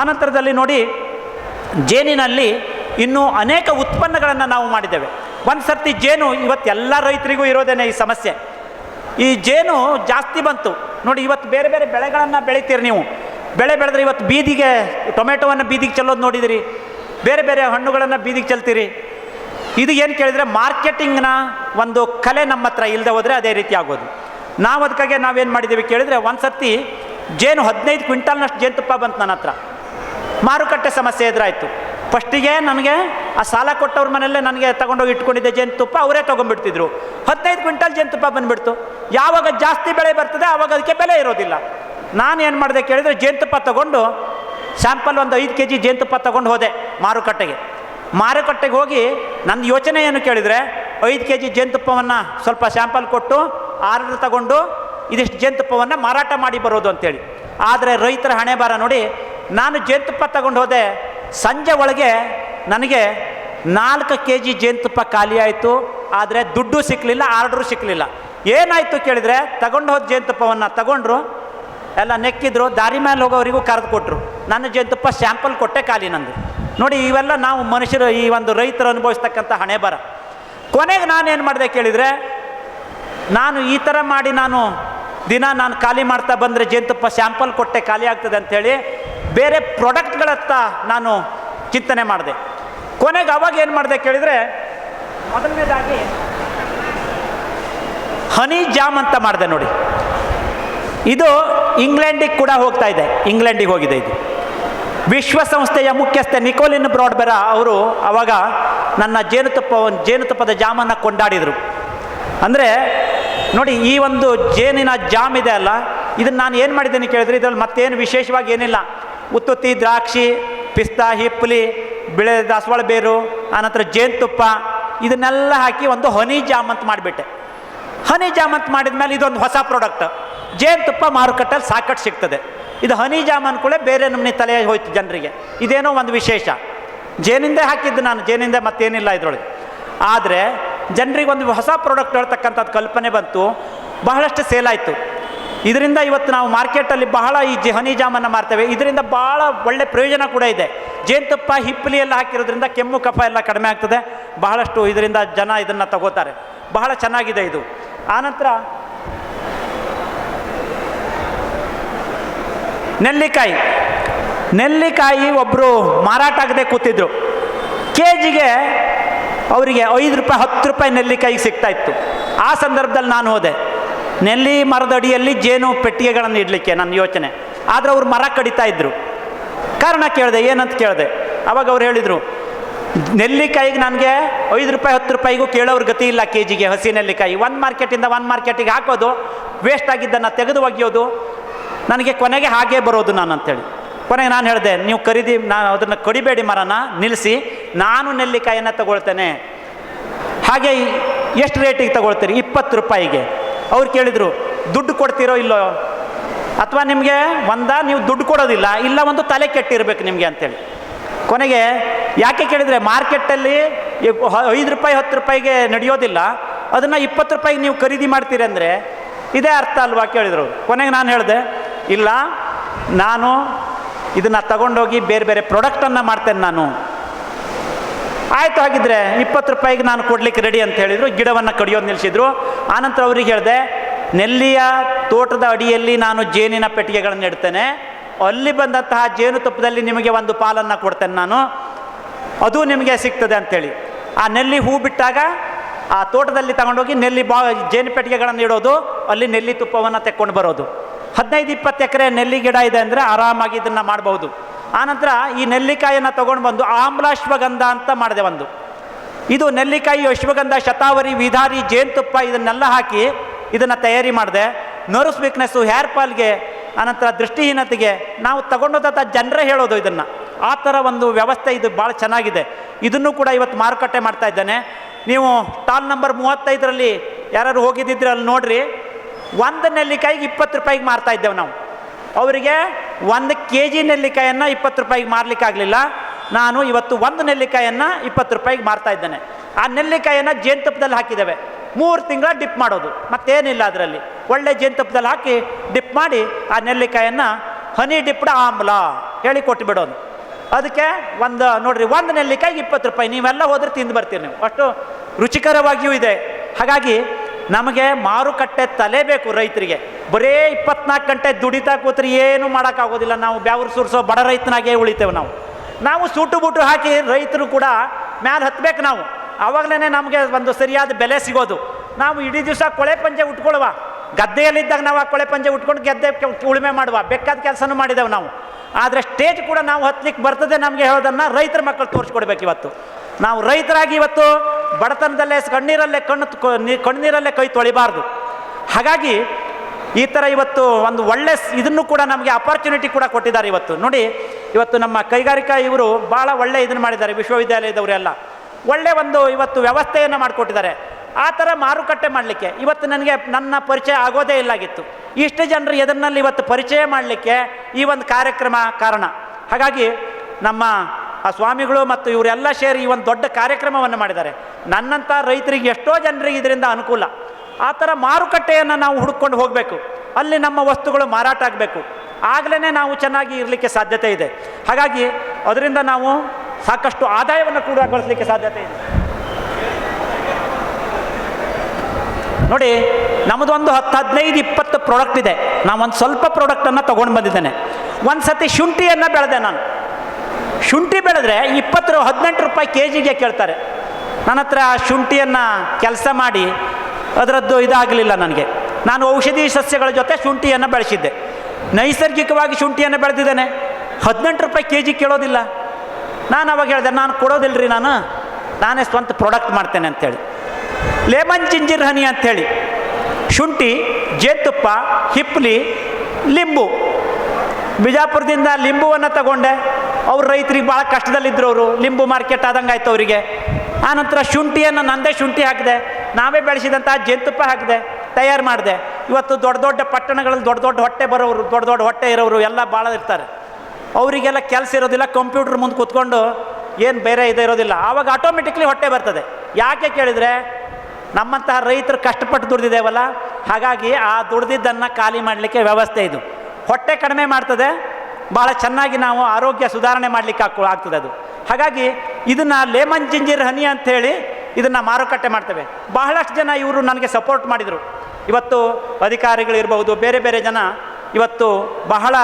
ಆನಂತರದಲ್ಲಿ ನೋಡಿ, ಜೇನಿನಲ್ಲಿ ಇನ್ನೂ ಅನೇಕ ಉತ್ಪನ್ನಗಳನ್ನು ನಾವು ಮಾಡಿದ್ದೇವೆ. ಒಂದು ಸರ್ತಿ ಜೇನು, ಇವತ್ತು ಎಲ್ಲ ರೈತರಿಗೂ ಇರೋದೇನೆ ಈ ಸಮಸ್ಯೆ. ಈ ಜೇನು ಜಾಸ್ತಿ ಬಂತು. ನೋಡಿ, ಇವತ್ತು ಬೇರೆ ಬೇರೆ ಬೆಳೆಗಳನ್ನು ಬೆಳಿತೀರಿ ನೀವು. ಬೆಳೆ ಬೆಳೆದ್ರೆ ಇವತ್ತು ಬೀದಿಗೆ ಟೊಮೆಟೊವನ್ನು ಬೀದಿಗೆ ಚೆಲ್ಲೋದು ನೋಡಿದಿರಿ. ಬೇರೆ ಬೇರೆ ಹಣ್ಣುಗಳನ್ನು ಬೀದಿಗೆ ಚೆಲ್ತೀರಿ. ಇದು ಏನು ಕೇಳಿದರೆ ಮಾರ್ಕೆಟಿಂಗ್ನ ಒಂದು ಕಲೆ ನಮ್ಮ ಹತ್ರ ಇಲ್ಲದೆ ಹೋದರೆ ಅದೇ ರೀತಿ ಆಗೋದು. ನಾವು ಅದಕ್ಕಾಗಿ ನಾವೇನು ಮಾಡಿದ್ದೀವಿ ಕೇಳಿದರೆ ಒಂದು ಸರ್ತಿ ಜೇನು ಹದಿನೈದು ಕ್ವಿಂಟಲ್ನಷ್ಟು ಜೇನುತುಪ್ಪ ಬಂತು ನನ್ನ ಹತ್ರ. ಮಾರುಕಟ್ಟೆ ಸಮಸ್ಯೆ ಎದುರಾಯಿತು. ಫಸ್ಟಿಗೆ ನನಗೆ ಆ ಸಾಲ ಕೊಟ್ಟವ್ರ ಮನೆಯಲ್ಲೇ ನನಗೆ ತಗೊಂಡೋಗಿ ಇಟ್ಕೊಂಡಿದ್ದೆ ಜೇನುತುಪ್ಪ ಅವರೇ ತೊಗೊಂಡ್ಬಿಡ್ತಿದ್ರು. ಹದಿನೈದು ಕ್ವಿಂಟಲ್ ಜೇನುತುಪ್ಪ ಬಂದುಬಿಡ್ತು. ಯಾವಾಗ ಜಾಸ್ತಿ ಬೆಳೆ ಬರ್ತದೆ ಆವಾಗ ಅದಕ್ಕೆ ಬೆಲೆ ಇರೋದಿಲ್ಲ. ನಾನು ಏನು ಮಾಡಿದೆ ಕೇಳಿದರೆ ಜೇನುತುಪ್ಪ ತಗೊಂಡು ಸ್ಯಾಂಪಲ್ ಒಂದು ಐದು ಕೆ ಜಿ ಜೇನುತುಪ್ಪ ತಗೊಂಡು ಹೋದೆ ಮಾರುಕಟ್ಟೆಗೆ. ಮಾರುಕಟ್ಟೆಗೆ ಹೋಗಿ ನನ್ನ ಯೋಚನೆ ಏನು ಕೇಳಿದರೆ ಐದು ಕೆ ಜಿ ಜೇನುತುಪ್ಪವನ್ನು ಸ್ವಲ್ಪ ಸ್ಯಾಂಪಲ್ ಕೊಟ್ಟು ಆರ್ಡರ್ ತಗೊಂಡು ಇದಿಷ್ಟು ಜೇನುತುಪ್ಪವನ್ನು ಮಾರಾಟ ಮಾಡಿ ಬರೋದು ಅಂತೇಳಿ. ಆದರೆ ರೈತರ ಹಣೆ ಬಾರ ನೋಡಿ ನಾನು ಜೇನುತುಪ್ಪ ತಗೊಂಡು ಹೋದೆ ಸಂಜೆ ಒಳಗೆ ನನಗೆ ನಾಲ್ಕು ಕೆ ಜಿ ಜೇನುತುಪ್ಪ ಖಾಲಿಯಾಯಿತು ಆದರೆ ದುಡ್ಡು ಸಿಕ್ಕಲಿಲ್ಲ ಆರ್ಡ್ರು ಸಿಕ್ಕಲಿಲ್ಲ ಏನಾಯಿತು ಕೇಳಿದರೆ ತಗೊಂಡು ಹೋದ ಜೇನುತುಪ್ಪವನ್ನು ತಗೊಂಡ್ರು, ಎಲ್ಲ ನೆಕ್ಕಿದ್ರು, ದಾರಿ ಮೇಲೆ ಹೋಗೋವರಿಗೂ ಕರೆದು ಕೊಟ್ಟರು ನನ್ನ ಜೇನುತುಪ್ಪ ಸ್ಯಾಂಪಲ್ ಕೊಟ್ಟೆ ಖಾಲಿ ನಂದು. ನೋಡಿ, ಇವೆಲ್ಲ ನಾವು ಮನುಷ್ಯರು, ಈ ಒಂದು ರೈತರು ಅನುಭವಿಸ್ತಕ್ಕಂಥ ಹಣೆ ಬರ ಕೊನೆಗೆ ನಾನೇನು ಮಾಡಿದೆ ಕೇಳಿದರೆ, ನಾನು ಈ ಥರ ಮಾಡಿ ನಾನು ದಿನ ನಾನು ಖಾಲಿ ಮಾಡ್ತಾ ಬಂದರೆ ಜೇನುತುಪ್ಪ ಸ್ಯಾಂಪಲ್ ಕೊಟ್ಟೆ ಖಾಲಿ ಆಗ್ತದೆ ಅಂಥೇಳಿ ಬೇರೆ ಪ್ರಾಡಕ್ಟ್ಗಳತ್ತ ನಾನು ಚಿಂತನೆ ಮಾಡಿದೆ. ಕೊನೆಗೆ ಅವಾಗ ಏನು ಮಾಡಿದೆ ಕೇಳಿದರೆ, ಮೊದಲನೇದಾಗಿ ಹನಿ ಜಾಮ್ ಅಂತ ಮಾಡಿದೆ ನೋಡಿ. ಇದು ಇಂಗ್ಲೆಂಡಿಗೆ ಕೂಡ ಹೋಗ್ತಾ ಇದೆ, ಇಂಗ್ಲೆಂಡಿಗೆ ಹೋಗಿದೆ ಇದು. ವಿಶ್ವಸಂಸ್ಥೆಯ ಮುಖ್ಯಸ್ಥೆ ನಿಕೋಲಿನ್ ಬ್ರಾಡ್ಬೆರ ಅವರು ಅವಾಗ ನನ್ನ ಜೇನುತುಪ್ಪ, ಜೇನುತುಪ್ಪದ ಜಾಮನ್ನು ಕೊಂಡಾಡಿದರು. ಅಂದರೆ ನೋಡಿ, ಈ ಒಂದು ಜೇನಿನ ಜಾಮ್ ಇದೆ ಅಲ್ಲ, ಇದನ್ನು ನಾನು ಏನು ಮಾಡಿದ್ದೇನೆ ಕೇಳಿದ್ರೆ, ಇದರಲ್ಲಿ ಮತ್ತೇನು ವಿಶೇಷವಾಗಿ ಏನಿಲ್ಲ. ಉತ್ತುತ್ತಿ ದ್ರಾಕ್ಷಿ, ಪಿಸ್ತಾ, ಹಿಪ್ಪಲಿ, ಬಿಳೆ, ದಾಸವಾಳ ಬೇರು ಆನಂತರ ಜೇನುತುಪ್ಪ, ಇದನ್ನೆಲ್ಲ ಹಾಕಿ ಒಂದು ಹನಿ ಜಾಮ್ ಅಂತ ಮಾಡಿಬಿಟ್ಟೆ. ಹನಿ ಜಾಮ್ ಅಂತ ಮಾಡಿದ ಮೇಲೆ ಇದೊಂದು ಹೊಸ ಪ್ರಾಡಕ್ಟ್ ಜೇನುತುಪ್ಪ ಮಾರುಕಟ್ಟೆಯಲ್ಲಿ ಸಾಕಷ್ಟು ಸಿಗ್ತದೆ. ಇದು ಹನಿ ಜಾಮ್ ಅಂದ್ಕೊಳ್ಳೆ ಬೇರೆ ನಮ್ಮನೆ ತಲೆ ಹೋಯ್ತು ಜನರಿಗೆ. ಇದೇನೋ ಒಂದು ವಿಶೇಷ. ಜೇನಿಂದೆ ಹಾಕಿದ್ದು ನಾನು, ಜೇನಿಂದ ಮತ್ತೇನಿಲ್ಲ ಇದರೊಳಗೆ. ಆದರೆ ಜನರಿಗೆ ಒಂದು ಹೊಸ ಪ್ರಾಡಕ್ಟ್ ಹೇಳ್ತಕ್ಕಂಥದ್ದು ಕಲ್ಪನೆ ಬಂತು. ಬಹಳಷ್ಟು ಸೇಲ್ ಆಯಿತು. ಇದರಿಂದ ಇವತ್ತು ನಾವು ಮಾರ್ಕೆಟಲ್ಲಿ ಬಹಳ ಈ ಹನಿ ಜಾಮನ್ನು ಮಾರ್ತೇವೆ. ಇದರಿಂದ ಭಾಳ ಒಳ್ಳೆ ಪ್ರಯೋಜನ ಕೂಡ ಇದೆ. ಜೇನುತುಪ್ಪ, ಹಿಪ್ಪಲಿ ಎಲ್ಲ ಹಾಕಿರೋದ್ರಿಂದ ಕೆಮ್ಮು, ಕಫ ಎಲ್ಲ ಕಡಿಮೆ ಆಗ್ತದೆ. ಬಹಳಷ್ಟು ಇದರಿಂದ ಜನ ಇದನ್ನು ತಗೋತಾರೆ. ಬಹಳ ಚೆನ್ನಾಗಿದೆ ಇದು. ಆನಂತರ ನೆಲ್ಲಿಕಾಯಿ. ನೆಲ್ಲಿಕಾಯಿ ಒಬ್ಬರು ಮಾರಾಟ ಆಗದೆ ಕೂತಿದ್ರು. ಕೆ ಜಿಗೆ ಅವರಿಗೆ ಐದು ರೂಪಾಯಿ, ಹತ್ತು ರೂಪಾಯಿ ನೆಲ್ಲಿಕಾಯಿ ಸಿಗ್ತಾ ಇತ್ತು. ಆ ಸಂದರ್ಭದಲ್ಲಿ ನಾನು ಹೋದೆ. ನೆಲ್ಲಿ ಮರದ ಅಡಿಯಲ್ಲಿ ಜೇನು ಪೆಟ್ಟಿಗೆಗಳನ್ನು ಇಡಲಿಕ್ಕೆ ನನ್ನ ಯೋಚನೆ. ಆದರೆ ಅವ್ರು ಮರ ಕಡಿತಾ ಇದ್ರು. ಕಾರಣ ಕೇಳಿದೆ, ಏನಂತ ಕೇಳಿದೆ. ಅವಾಗ ಅವ್ರು ಹೇಳಿದರು ನೆಲ್ಲಿಕಾಯಿಗೆ ನನಗೆ ಐದು ರೂಪಾಯಿ, ಹತ್ತು ರೂಪಾಯಿಗೂ ಕೇಳೋರು ಗತಿ ಇಲ್ಲ ಕೆ ಜಿಗೆ ಹಸಿ ನೆಲ್ಲಿಕಾಯಿ ಒಂದು ಮಾರ್ಕೆಟಿಂದ ಒಂದು ಮಾರ್ಕೆಟಿಗೆ ಹಾಕೋದು ವೇಸ್ಟ್ ಆಗಿದ್ದನ್ನು ತೆಗೆದು ಒಗೆಯೋದು, ನನಗೆ ಕೊನೆಗೆ ಹಾಗೆ ಬರೋದು ನಾನು ಅಂತೇಳಿ ಕೊನೆಗೆ ನಾನು ಹೇಳಿದೆ, ನೀವು ಖರೀದಿ, ನಾನು ಅದನ್ನು ಕಡಿಬೇಡಿ ಮರನ ನಿಲ್ಲಿಸಿ ನಾನು ನೆಲ್ಲಿಕಾಯಿಯನ್ನು ತಗೊಳ್ತೇನೆ. ಹಾಗೆ ಎಷ್ಟು ರೇಟಿಗೆ ತಗೊಳ್ತೀರಿ? ಇಪ್ಪತ್ತು ರೂಪಾಯಿಗೆ. ಅವ್ರು ಕೇಳಿದರು, ದುಡ್ಡು ಕೊಡ್ತೀರೋ ಇಲ್ಲೋ? ಅಥವಾ ನಿಮಗೆ ಒಂದ ನೀವು ದುಡ್ಡು ಕೊಡೋದಿಲ್ಲ, ಇಲ್ಲ ಒಂದು ತಲೆ ಕೆಟ್ಟಿರ್ಬೇಕು ನಿಮಗೆ ಅಂತೇಳಿ. ಕೊನೆಗೆ ಯಾಕೆ ಕೇಳಿದರೆ ಮಾರ್ಕೆಟಲ್ಲಿ ಐದು ರೂಪಾಯಿ, ಹತ್ತು ರೂಪಾಯಿಗೆ ನಡೆಯೋದಿಲ್ಲ, ಅದನ್ನು ಇಪ್ಪತ್ತು ರೂಪಾಯಿಗೆ ನೀವು ಖರೀದಿ ಮಾಡ್ತೀರಿ ಅಂದರೆ ಇದೇ ಅರ್ಥ ಅಲ್ವಾ ಕೇಳಿದರು. ಕೊನೆಗೆ ನಾನು ಹೇಳಿದೆ, ಇಲ್ಲ, ನಾನು ಇದನ್ನು ತಗೊಂಡೋಗಿ ಬೇರೆ ಬೇರೆ ಪ್ರಾಡಕ್ಟನ್ನು ಮಾಡ್ತೇನೆ ನಾನು. ಆಯಿತು ಹಾಗಿದ್ರೆ ಇಪ್ಪತ್ತು ರೂಪಾಯಿಗೆ ನಾನು ಕೊಡ್ಲಿಕ್ಕೆ ರೆಡಿ ಅಂತ ಹೇಳಿದರು, ಗಿಡವನ್ನು ಕಡಿಯೋದು ನಿಲ್ಲಿಸಿದ್ರು ಆನಂತರ ಅವ್ರಿಗೆ ಹೇಳಿದೆ, ನೆಲ್ಲಿಯ ತೋಟದ ಅಡಿಯಲ್ಲಿ ನಾನು ಜೇನಿನ ಪೆಟ್ಟಿಗೆಗಳನ್ನು ಇಡ್ತೇನೆ ಅಲ್ಲಿ ಬಂದಂತಹ ಜೇನುತುಪ್ಪದಲ್ಲಿ ನಿಮಗೆ ಒಂದು ಪಾಲನ್ನು ಕೊಡ್ತೇನೆ ನಾನು. ಅದು ನಿಮಗೆ ಸಿಗ್ತದೆ ಅಂಥೇಳಿ ಆ ನೆಲ್ಲಿ ಹೂ ಬಿಟ್ಟಾಗ ಆ ತೋಟದಲ್ಲಿ ತಗೊಂಡೋಗಿ ನೆಲ್ಲಿ ಬಾ, ಜೇನು ಪೆಟ್ಟಿಗೆಗಳನ್ನು ಇಡೋದು ಅಲ್ಲಿ ನೆಲ್ಲಿ ತುಪ್ಪವನ್ನು ತೆಕ್ಕೊಂಡು ಬರೋದು. ಹದಿನೈದು, ಇಪ್ಪತ್ತು ಎಕರೆ ನೆಲ್ಲಿ ಗಿಡ ಇದೆ ಅಂದರೆ ಆರಾಮಾಗಿ ಇದನ್ನು ಮಾಡಬಹುದು. ಆನಂತರ ಈ ನೆಲ್ಲಿಕಾಯಿಯನ್ನು ತೊಗೊಂಡು ಬಂದು ಆಮ್ಲಾಶ್ವಗಂಧ ಅಂತ ಮಾಡಿದೆ ಒಂದು. ಇದು ನೆಲ್ಲಿಕಾಯಿ ಅಶ್ವಗಂಧ ಶತಾವರಿ ವಿಧಾರಿ ಜೇನುತುಪ್ಪ ಇದನ್ನೆಲ್ಲ ಹಾಕಿ ಇದನ್ನು ತಯಾರಿ ಮಾಡಿದೆ. ನರ್ವ್ಸ್ ವೀಕ್ನೆಸ್ಸು ಹೇರ್ ಫಾಲ್ಗೆ ಅನಂತರ ದೃಷ್ಟಿಹೀನತೆಗೆ ನಾವು ತಗೊಂಡೋದಂಥ ಜನರೇ ಹೇಳೋದು ಇದನ್ನು. ಆ ಥರ ಒಂದು ವ್ಯವಸ್ಥೆ ಇದು ಭಾಳ ಚೆನ್ನಾಗಿದೆ. ಇದನ್ನು ಕೂಡ ಇವತ್ತು ಮಾರುಕಟ್ಟೆ ಮಾಡ್ತಾ ಇದ್ದೇನೆ. ನೀವು ಟಾಲ್ ನಂಬರ್ ಮೂವತ್ತೈದರಲ್ಲಿ ಯಾರು ಹೋಗಿದ್ದಿದ್ರೆ ಅಲ್ಲಿ ನೋಡ್ರಿ. ಒಂದು ನೆಲ್ಲಿಕಾಯಿಗೆ ಇಪ್ಪತ್ತು ರೂಪಾಯಿಗೆ ಮಾರ್ತಾ ಇದ್ದೇವೆ ನಾವು. ಅವರಿಗೆ ಒಂದು ಕೆ ಜಿ ನೆಲ್ಲಿಕಾಯನ್ನು ಇಪ್ಪತ್ತು ರೂಪಾಯಿಗೆ ಮಾರಲಿಕ್ಕಾಗಲಿಲ್ಲ. ನಾನು ಇವತ್ತು ಒಂದು ನೆಲ್ಲಿಕಾಯನ್ನು ಇಪ್ಪತ್ತು ರೂಪಾಯಿಗೆ ಮಾರ್ತಾ ಇದ್ದೇನೆ. ಆ ನೆಲ್ಲಿಕಾಯನ್ನು ಜೇನುತುಪ್ಪದಲ್ಲಿ ಹಾಕಿದ್ದೇವೆ. ಮೂರು ತಿಂಗಳ ಡಿಪ್ ಮಾಡೋದು. ಮತ್ತೇನಿಲ್ಲ ಅದರಲ್ಲಿ. ಒಳ್ಳೆ ಜೇನುತುಪ್ಪದಲ್ಲಿ ಹಾಕಿ ಡಿಪ್ ಮಾಡಿ ಆ ನೆಲ್ಲಿಕಾಯನ್ನು ಹನಿ ಡಿಪ್ಡ ಆಮ್ಲ ಹೇಳಿ ಕೊಟ್ಟು ಬಿಡೋದು. ಅದಕ್ಕೆ ಒಂದು, ನೋಡಿರಿ, ಒಂದು ನೆಲ್ಲಿಕಾಯಿಗೆ ಇಪ್ಪತ್ತು ರೂಪಾಯಿ. ನೀವೆಲ್ಲ ಹೋದರೆ ತಿಂದು ಬರ್ತೀರಿ ನೀವು. ಅಷ್ಟು ರುಚಿಕರವಾಗಿಯೂ ಇದೆ. ಹಾಗಾಗಿ ನಮಗೆ ಮಾರುಕಟ್ಟೆ ತಲೆ ಬೇಕು ರೈತರಿಗೆ. ಬರೇ ಇಪ್ಪತ್ನಾಲ್ಕು ಗಂಟೆ ದುಡಿತಾ ಕೂತ್ರೆ ಏನು ಮಾಡೋಕ್ಕಾಗೋದಿಲ್ಲ. ನಾವು ಬ್ಯಾವ್ರು ಸುರಿಸೋ ಬಡ ರೈತನಾಗೇ ಉಳಿತೇವೆ ನಾವು. ನಾವು ಸೂಟು ಬೂಟು ಹಾಕಿ ರೈತರು ಕೂಡ ಮ್ಯಾಲೆ ಹತ್ತಬೇಕು ನಾವು. ಆವಾಗಲೇ ನಮಗೆ ಒಂದು ಸರಿಯಾದ ಬೆಲೆ ಸಿಗೋದು. ನಾವು ಇಡೀ ದಿವಸ ಕೊಳೆ ಪಂಜೆ ಉಟ್ಕೊಳ್ಳುವ. ಗದ್ದೆಯಲ್ಲಿದ್ದಾಗ ನಾವು ಆ ಕೊಳೆ ಪಂಜೆ ಉಟ್ಕೊಂಡು ಗದ್ದೆ ಉಳುಮೆ ಮಾಡುವ. ಬೇಕಾದ ಕೆಲಸನೂ ಮಾಡಿದೆವು ನಾವು. ಆದರೆ ಸ್ಟೇಜ್ ಕೂಡ ನಾವು ಹತ್ಲಿಕ್ಕೆ ಬರ್ತದೆ ನಮಗೆ ಹೇಳೋದನ್ನು ರೈತರ ಮಕ್ಕಳು ತೋರಿಸ್ಕೊಡ್ಬೇಕು ಇವತ್ತು. ನಾವು ರೈತರಾಗಿ ಇವತ್ತು ಬಡತನದಲ್ಲೇ ಕಣ್ಣೀರಲ್ಲೇ ಕಣ್ಣು ಕಣ್ಣೀರಲ್ಲೇ ಕೈ ತೊಳಿಬಾರ್ದು. ಹಾಗಾಗಿ ಈ ಥರ ಇವತ್ತು ಒಂದು ಒಳ್ಳೆ ಇದನ್ನು ಕೂಡ ನಮಗೆ ಅಪರ್ಚುನಿಟಿ ಕೂಡ ಕೊಟ್ಟಿದ್ದಾರೆ ಇವತ್ತು. ನೋಡಿ ಇವತ್ತು ನಮ್ಮ ಕೈಗಾರಿಕಾ ಇವರು ಭಾಳ ಒಳ್ಳೆ ಇದನ್ನು ಮಾಡಿದ್ದಾರೆ ವಿಶ್ವವಿದ್ಯಾಲಯದವರೆಲ್ಲ ಒಳ್ಳೆ ಒಂದು ಇವತ್ತು ವ್ಯವಸ್ಥೆಯನ್ನು ಮಾಡಿಕೊಟ್ಟಿದ್ದಾರೆ. ಆ ಥರ ಮಾರುಕಟ್ಟೆ ಮಾಡಲಿಕ್ಕೆ ಇವತ್ತು ನನಗೆ ನನ್ನ ಪರಿಚಯ ಆಗೋದೇ ಇಲ್ಲಾಗಿತ್ತು. ಇಷ್ಟು ಜನರು ಎದುರಿನಲ್ಲಿ ಇವತ್ತು ಪರಿಚಯ ಮಾಡಲಿಕ್ಕೆ ಈ ಒಂದು ಕಾರ್ಯಕ್ರಮ ಕಾರಣ. ಹಾಗಾಗಿ ನಮ್ಮ ಆ ಸ್ವಾಮಿಗಳು ಮತ್ತು ಇವರೆಲ್ಲ ಸೇರಿ ಈ ಒಂದು ದೊಡ್ಡ ಕಾರ್ಯಕ್ರಮವನ್ನು ಮಾಡಿದ್ದಾರೆ. ನನ್ನಂಥ ರೈತರಿಗೆ ಎಷ್ಟೋ ಜನರಿಗೆ ಇದರಿಂದ ಅನುಕೂಲ. ಆ ಥರ ಮಾರುಕಟ್ಟೆಯನ್ನು ನಾವು ಹುಡುಕೊಂಡು ಹೋಗಬೇಕು. ಅಲ್ಲಿ ನಮ್ಮ ವಸ್ತುಗಳು ಮಾರಾಟ ಆಗಬೇಕು. ಆಗಲೇ ನಾವು ಚೆನ್ನಾಗಿ ಇರಲಿಕ್ಕೆ ಸಾಧ್ಯತೆ ಇದೆ. ಹಾಗಾಗಿ ಅದರಿಂದ ನಾವು ಸಾಕಷ್ಟು ಆದಾಯವನ್ನು ಕೂಡ ಗಳಿಸಲಿಕ್ಕೆ ಸಾಧ್ಯತೆ ಇದೆ. ನೋಡಿ ನಮ್ಮದೊಂದು ಹತ್ತು ಹದಿನೈದು ಇಪ್ಪತ್ತು ಪ್ರಾಡಕ್ಟ್ ಇದೆ. ನಾನು ಒಂದು ಸ್ವಲ್ಪ ಪ್ರಾಡಕ್ಟನ್ನು ತೊಗೊಂಡು ಬಂದಿದ್ದೇನೆ. ಒಂದು ಸತಿ ಶುಂಠಿಯನ್ನು ಬೆಳೆದೆ ನಾನು. ಶುಂಠಿ ಬೆಳೆದ್ರೆ ಇಪ್ಪತ್ತು ಹದಿನೆಂಟು ರೂಪಾಯಿ ಕೆ ಜಿಗೆ ಕೇಳ್ತಾರೆ. ನನ್ನ ಹತ್ರ ಆ ಶುಂಠಿಯನ್ನು ಕೆಲಸ ಮಾಡಿ ಅದರದ್ದು ಇದಾಗಲಿಲ್ಲ ನನಗೆ. ನಾನು ಔಷಧಿ ಸಸ್ಯಗಳ ಜೊತೆ ಶುಂಠಿಯನ್ನು ಬೆಳೆಸಿದ್ದೆ. ನೈಸರ್ಗಿಕವಾಗಿ ಶುಂಠಿಯನ್ನು ಬೆಳೆದಿದ್ದಾನೆ. ಹದಿನೆಂಟು ರೂಪಾಯಿ ಕೆ ಜಿ ಕೇಳೋದಿಲ್ಲ. ನಾನು ಅವಾಗ ಹೇಳಿದೆ, ನಾನು ಕೊಡೋದಿಲ್ಲ ರೀ ನಾನು. ನಾನೇ ಸ್ವಂತ ಪ್ರಾಡಕ್ಟ್ ಮಾಡ್ತೇನೆ ಅಂಥೇಳಿ ಲೆಮನ್ ಜಿಂಜಿರ್ ಹನಿ ಅಂಥೇಳಿ ಶುಂಠಿ, ಜೇತುಪ್ಪ, ಹಿಪ್ಲಿ, ಲಿಂಬು. ಬಿಜಾಪುರದಿಂದ ಲಿಂಬುವನ್ನು ತಗೊಂಡೆ. ಅವ್ರು ರೈತರಿಗೆ ಭಾಳ ಕಷ್ಟದಲ್ಲಿದ್ದರು ಅವರು. ಲಿಂಬು ಮಾರ್ಕೆಟ್ ಆದಂಗೆ ಆಯ್ತು ಅವರಿಗೆ. ಆನಂತರ ಶುಂಠಿಯನ್ನು ನಂದೇ ಶುಂಠಿ ಹಾಕಿದೆ. ನಾವೇ ಬೆಳೆಸಿದಂಥ ಜೇನುತುಪ್ಪ ಹಾಕಿದೆ. ತಯಾರು ಮಾಡಿದೆ. ಇವತ್ತು ದೊಡ್ಡ ದೊಡ್ಡ ಪಟ್ಟಣಗಳಲ್ಲಿ ದೊಡ್ಡ ದೊಡ್ಡ ಹೊಟ್ಟೆ ಬರೋರು, ದೊಡ್ಡ ದೊಡ್ಡ ಹೊಟ್ಟೆ ಇರೋರು ಎಲ್ಲ ಭಾಳ ಇರ್ತಾರೆ. ಅವರಿಗೆಲ್ಲ ಕೆಲಸ ಇರೋದಿಲ್ಲ, ಕಂಪ್ಯೂಟರ್ ಮುಂದೆ ಕೂತ್ಕೊಂಡು ಏನು ಬೇರೆ ಇದೆ ಇರೋದಿಲ್ಲ. ಆವಾಗ ಆಟೋಮೆಟಿಕ್ಲಿ ಹೊಟ್ಟೆ ಬರ್ತದೆ. ಯಾಕೆ ಕೇಳಿದರೆ ನಮ್ಮಂತಹ ರೈತರು ಕಷ್ಟಪಟ್ಟು ದುಡ್ದಿದ್ದೇವಲ್ಲ, ಹಾಗಾಗಿ ಆ ದುಡ್ದಿದ್ದನ್ನು ಖಾಲಿ ಮಾಡಲಿಕ್ಕೆ ವ್ಯವಸ್ಥೆ ಇದು. ಹೊಟ್ಟೆ ಕಡಿಮೆ ಮಾಡ್ತದೆ, ಭಾಳ ಚೆನ್ನಾಗಿ ನಾವು ಆರೋಗ್ಯ ಸುಧಾರಣೆ ಮಾಡಲಿಕ್ಕೆ ಹಾಕೋ, ಆಗ್ತದೆ ಅದು. ಹಾಗಾಗಿ ಇದನ್ನು ಲೇಮನ್ ಜಿಂಜಿರ್ ಹನಿ ಅಂಥೇಳಿ ಇದನ್ನು ಮಾರುಕಟ್ಟೆ ಮಾಡ್ತೇವೆ. ಬಹಳಷ್ಟು ಜನ ಇವರು ನನಗೆ ಸಪೋರ್ಟ್ ಮಾಡಿದರು. ಇವತ್ತು ಅಧಿಕಾರಿಗಳಿರ್ಬಹುದು, ಬೇರೆ ಬೇರೆ ಜನ ಇವತ್ತು ಬಹಳ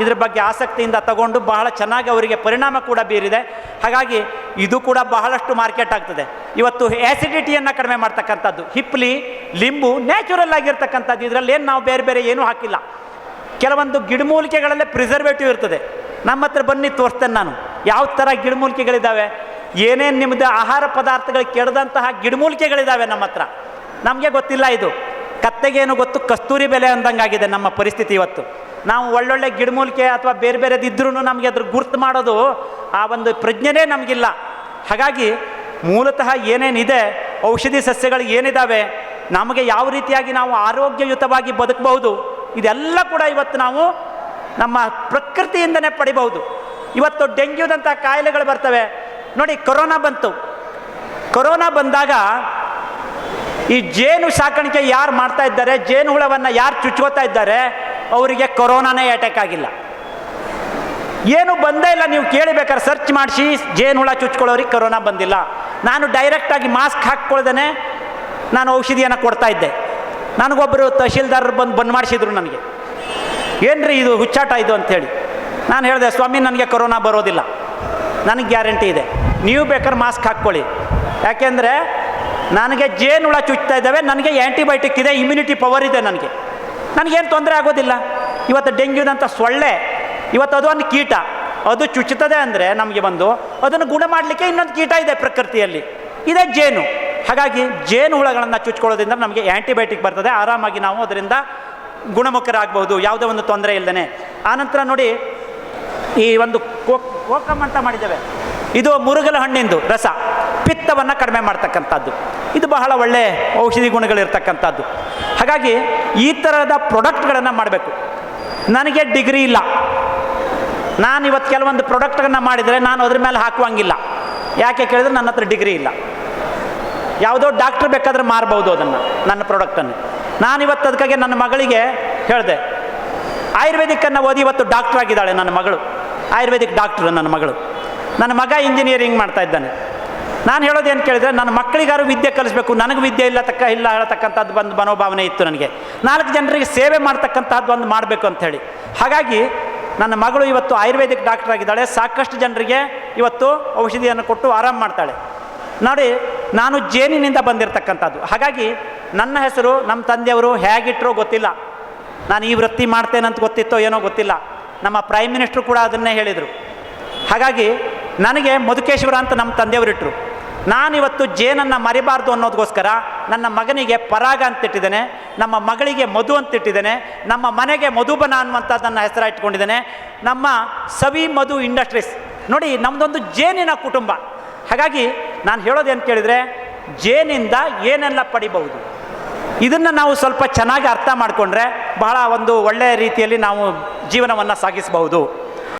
ಇದ್ರ ಬಗ್ಗೆ ಆಸಕ್ತಿಯಿಂದ ತಗೊಂಡು ಬಹಳ ಚೆನ್ನಾಗಿ ಅವರಿಗೆ ಪರಿಣಾಮ ಕೂಡ ಬೀರಿದೆ. ಹಾಗಾಗಿ ಇದು ಕೂಡ ಬಹಳಷ್ಟು ಮಾರ್ಕೆಟ್ ಆಗ್ತದೆ. ಇವತ್ತು ಆ್ಯಸಿಡಿಟಿಯನ್ನು ಕಡಿಮೆ ಮಾಡ್ತಕ್ಕಂಥದ್ದು, ಹಿಪ್ಲಿ, ಲಿಂಬು ನ್ಯಾಚುರಲ್ ಆಗಿರ್ತಕ್ಕಂಥದ್ದು, ಇದರಲ್ಲಿ ಏನು ನಾವು ಬೇರೆ ಬೇರೆ ಏನೂ ಹಾಕಿಲ್ಲ. ಕೆಲವೊಂದು ಗಿಡಮೂಲಿಕೆಗಳಲ್ಲೇ ಪ್ರಿಸರ್ವೇಟಿವ್ ಇರ್ತದೆ. ನಮ್ಮ ಹತ್ರ ಬನ್ನಿ ತೋರಿಸ್ತೇನೆ ನಾನು. ಯಾವ ಥರ ಗಿಡಮೂಲಿಕೆಗಳಿದ್ದಾವೆ ಏನೇನು ನಿಮ್ಮದು ಆಹಾರ ಪದಾರ್ಥಗಳು ಕೆಡದಂತಹ ಗಿಡಮೂಲಿಕೆಗಳಿದ್ದಾವೆ ನಮ್ಮ ಹತ್ರ? ನಮಗೆ ಗೊತ್ತಿಲ್ಲ ಇದು. ಕತ್ತೆಗೇನು ಗೊತ್ತು? ಕಸ್ತೂರಿ ಬೆಲೆ ಅಂದಂಗಾಗಿದೆ ನಮ್ಮ ಪರಿಸ್ಥಿತಿ ಇವತ್ತು. ನಾವು ಒಳ್ಳೊಳ್ಳೆ ಗಿಡಮೂಲಿಕೆ ಅಥವಾ ಬೇರೆ ಬೇರೆದಿದ್ರೂ ನಮಗೆ ಅದ್ರ ಗುರ್ತು ಮಾಡೋದು ಆ ಒಂದು ಪ್ರಜ್ಞೆನೇ ನಮಗಿಲ್ಲ. ಹಾಗಾಗಿ ಮೂಲತಃ ಏನೇನಿದೆ, ಔಷಧಿ ಸಸ್ಯಗಳು ಏನಿದ್ದಾವೆ ನಮಗೆ ಯಾವ ರೀತಿಯಾಗಿ ನಾವು ಆರೋಗ್ಯಯುತವಾಗಿ ಬದುಕಬಹುದು, ಇದೆಲ್ಲ ಕೂಡ ಇವತ್ತು ನಾವು ನಮ್ಮ ಪ್ರಕೃತಿಯಿಂದನೇ ಪಡಿಬಹುದು. ಇವತ್ತು ಡೆಂಗ್ಯೂದಂಥ ಕಾಯಿಲೆಗಳು ಬರ್ತವೆ. ನೋಡಿ, ಕೊರೋನಾ ಬಂತು. ಕೊರೋನಾ ಬಂದಾಗ ಈ ಜೇನು ಸಾಕಾಣಿಕೆ ಯಾರು ಮಾಡ್ತಾ ಇದ್ದಾರೆ, ಜೇನು ಹುಳವನ್ನು ಯಾರು ಚುಚ್ಕೋತಾ ಇದ್ದಾರೆ, ಅವರಿಗೆ ಕೊರೋನಾನೇ ಅಟ್ಯಾಕ್ ಆಗಿಲ್ಲ. ಏನು ಬಂದೇ ಇಲ್ಲ, ನೀವು ಕೇಳಬೇಕಾದ್ರೆ ಸರ್ಚ್ ಮಾಡಿಸಿ, ಜೇನು ಹುಳ ಚುಚ್ಕೊಳ್ಳೋರಿಗೆ ಕೊರೋನಾ ಬಂದಿಲ್ಲ. ನಾನು ಡೈರೆಕ್ಟಾಗಿ ಮಾಸ್ಕ್ ಹಾಕ್ಕೊಳ್ದೇನೆ ನಾನು ಔಷಧಿಯನ್ನು ಕೊಡ್ತಾ ಇದ್ದೆ. ನನಗೊಬ್ಬರು ತಹಶೀಲ್ದಾರರು ಬಂದು ಬಂದ್ ಮಾಡಿಸಿದ್ರು ನನಗೆ. ಏನ್ರಿ ಇದು ಹುಚ್ಚಾಟ ಇದು ಅಂಥೇಳಿ. ನಾನು ಹೇಳಿದೆ, ಸ್ವಾಮಿ, ನನಗೆ ಕೊರೋನಾ ಬರೋದಿಲ್ಲ. ನನಗೆ ಗ್ಯಾರಂಟಿ ಇದೆ. ನೀವು ಬೇಕಾದ್ರೆ ಮಾಸ್ಕ್ ಹಾಕ್ಕೊಳ್ಳಿ. ಯಾಕೆಂದರೆ ನನಗೆ ಜೇನುಳ ಚುಚ್ತಾ ಇದ್ದಾವೆ, ನನಗೆ ಆ್ಯಂಟಿಬಯೋಟಿಕ್ ಇದೆ ಇಮ್ಯುನಿಟಿ ಪವರ್ ಇದೆ ನನಗೆ. ನನಗೇನು ತೊಂದರೆ ಆಗೋದಿಲ್ಲ. ಇವತ್ತು ಡೆಂಗ್ಯೂದಂಥ ಸೊಳ್ಳೆ, ಇವತ್ತು ಅದು ಒಂದು ಕೀಟ. ಅದು ಚುಚ್ಚುತ್ತದೆ ಅಂದರೆ ನಮಗೆ ಬಂದು ಅದನ್ನು ಗುಣ ಮಾಡಲಿಕ್ಕೆ ಇನ್ನೊಂದು ಕೀಟ ಇದೆ ಪ್ರಕೃತಿಯಲ್ಲಿ. ಇದೇ ಜೇನು. ಹಾಗಾಗಿ ಜೇನು ಹುಳಗಳನ್ನು ಚುಚ್ಕೊಳ್ಳೋದ್ರಿಂದ ನಮಗೆ ಆ್ಯಂಟಿಬಯೋಟಿಕ್ ಬರ್ತದೆ. ಆರಾಮಾಗಿ ನಾವು ಅದರಿಂದ ಗುಣಮುಖರಾಗಬಹುದು. ಯಾವುದೇ ಒಂದು ತೊಂದರೆ ಇಲ್ಲದೇ ಆನಂತರ ನೋಡಿ, ಈ ಒಂದು ಕೋಕ್ ಕೋಕಮ್ ಅಂತ ಮಾಡಿದ್ದೇವೆ. ಇದು ಮುರುಗಲ ಹಣ್ಣಿಂದು ರಸ. ಪಿತ್ತವನ್ನು ಕಡಿಮೆ ಮಾಡ್ತಕ್ಕಂಥದ್ದು. ಇದು ಬಹಳ ಒಳ್ಳೆ ಔಷಧಿ ಗುಣಗಳಿರ್ತಕ್ಕಂಥದ್ದು ಹಾಗಾಗಿ ಈ ಥರದ ಪ್ರಾಡಕ್ಟ್ಗಳನ್ನು ಮಾಡಬೇಕು. ನನಗೆ ಡಿಗ್ರಿ ಇಲ್ಲ. ನಾನು ಇವತ್ತು ಕೆಲವೊಂದು ಪ್ರಾಡಕ್ಟ್ಗಳನ್ನು ಮಾಡಿದರೆ ನಾನು ಅದ್ರ ಮೇಲೆ ಹಾಕುವಂಗಿಲ್ಲ. ಯಾಕೆ ಕೇಳಿದ್ರೆ ನನ್ನ ಹತ್ರ ಡಿಗ್ರಿ ಇಲ್ಲ. ಯಾವುದೋ ಡಾಕ್ಟ್ರ್ ಬೇಕಾದ್ರೆ ಮಾರ್ಬೋದು ಅದನ್ನು, ನನ್ನ ಪ್ರಾಡಕ್ಟನ್ನು ನಾನು ಇವತ್ತು ಅದಕ್ಕಾಗಿ ನನ್ನ ಮಗಳಿಗೆ ಹೇಳಿದೆ ಆಯುರ್ವೇದಿಕ್ಕನ್ನು ಓದಿ ಇವತ್ತು ಡಾಕ್ಟ್ರ್ ಆಗಿದ್ದಾಳೆ ನನ್ನ ಮಗಳು. ಆಯುರ್ವೇದಿಕ್ ಡಾಕ್ಟ್ರು ನನ್ನ ಮಗಳು. ನನ್ನ ಮಗ ಇಂಜಿನಿಯರಿಂಗ್ ಮಾಡ್ತಾ ಇದ್ದಾನೆ. ನಾನು ಹೇಳೋದೇನು ಕೇಳಿದರೆ, ನನ್ನ ಮಕ್ಕಳಿಗಾರು ವಿದ್ಯೆ ಕಲಿಸ್ಬೇಕು, ನನಗೆ ವಿದ್ಯೆ ಇಲ್ಲ ತಕ್ಕ, ಇಲ್ಲ ಹೇಳತಕ್ಕಂಥದ್ದು ಒಂದು ಮನೋಭಾವನೆ ಇತ್ತು ನನಗೆ. ನಾಲ್ಕು ಜನರಿಗೆ ಸೇವೆ ಮಾಡ್ತಕ್ಕಂಥದ್ದು ಒಂದು ಮಾಡಬೇಕು ಅಂಥೇಳಿ ಹಾಗಾಗಿ ನನ್ನ ಮಗಳು ಇವತ್ತು ಆಯುರ್ವೇದಿಕ್ ಡಾಕ್ಟರ್ ಆಗಿದ್ದಾಳೆ. ಸಾಕಷ್ಟು ಜನರಿಗೆ ಇವತ್ತು ಔಷಧಿಯನ್ನು ಕೊಟ್ಟು ಆರಾಮ್ ಮಾಡ್ತಾಳೆ. ನೋಡಿ, ನಾನು ಜೇನಿನಿಂದ ಬಂದಿರತಕ್ಕಂಥದ್ದು. ಹಾಗಾಗಿ ನನ್ನ ಹೆಸರು, ನಮ್ಮ ತಂದೆಯವರು ಹೇಗಿಟ್ಟರೋ ಗೊತ್ತಿಲ್ಲ. ನಾನು ಈ ವೃತ್ತಿ ಮಾಡ್ತೇನಂತ ಗೊತ್ತಿತ್ತೋ ಏನೋ ಗೊತ್ತಿಲ್ಲ. ನಮ್ಮ ಪ್ರೈಮ್ ಮಿನಿಸ್ಟ್ರು ಕೂಡ ಅದನ್ನೇ ಹೇಳಿದರು. ಹಾಗಾಗಿ ನನಗೆ ಮಧುಕೇಶ್ವರ ಅಂತ ನಮ್ಮ ತಂದೆಯವರಿಟ್ಟರು ನಾನಿವತ್ತು ಜೇನನ್ನು ಮರಿಬಾರ್ದು ಅನ್ನೋದಕ್ಕೋಸ್ಕರ ನನ್ನ ಮಗನಿಗೆ ಪರಾಗ ಅಂತಿಟ್ಟಿದ್ದೇನೆ, ನಮ್ಮ ಮಗಳಿಗೆ ಮಧು ಅಂತಿಟ್ಟಿದ್ದೇನೆ, ನಮ್ಮ ಮನೆಗೆ ಮಧುಬನ ಅನ್ನುವಂಥದ್ದನ್ನು ಹೆಸರ ಇಟ್ಕೊಂಡಿದ್ದೇನೆ. ನಮ್ಮ ಸವಿ ಮಧು ಇಂಡಸ್ಟ್ರೀಸ್, ನೋಡಿ ನಮ್ಮದೊಂದು ಜೇನಿನ ಕುಟುಂಬ. ಹಾಗಾಗಿ ನಾನು ಹೇಳೋದೇನು ಕೇಳಿದರೆ, ಜೇನಿಂದ ಏನೆಲ್ಲ ಪಡಿಬಹುದು? ಇದನ್ನು ನಾವು ಸ್ವಲ್ಪ ಚೆನ್ನಾಗಿ ಅರ್ಥ ಮಾಡಿಕೊಂಡ್ರೆ ಬಹಳ ಒಂದು ಒಳ್ಳೆಯ ರೀತಿಯಲ್ಲಿ ನಾವು ಜೀವನವನ್ನು ಸಾಗಿಸಬಹುದು.